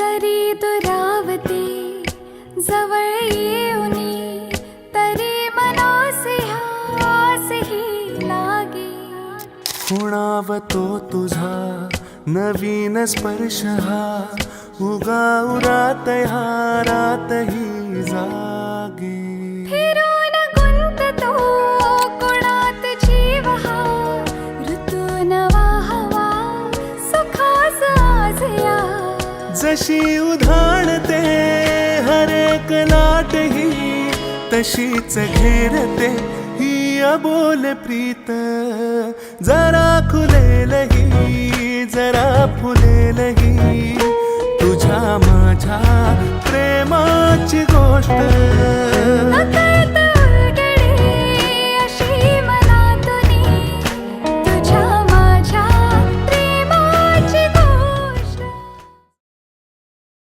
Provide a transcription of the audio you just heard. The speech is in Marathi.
जरी दुरावती जवळ येऊनी तरी मनोसिहासही लागे. कुणावतो तुझा नवीन स्पर्श हा उगा उरात हा रातही जा. जशी उधाणते हरेक लाटही तशीच घेरते ही अबोल प्रीत. जरा खुलेलही जरा फुलेलही तुझ्या माझ्या प्रेमाची गोष्ट.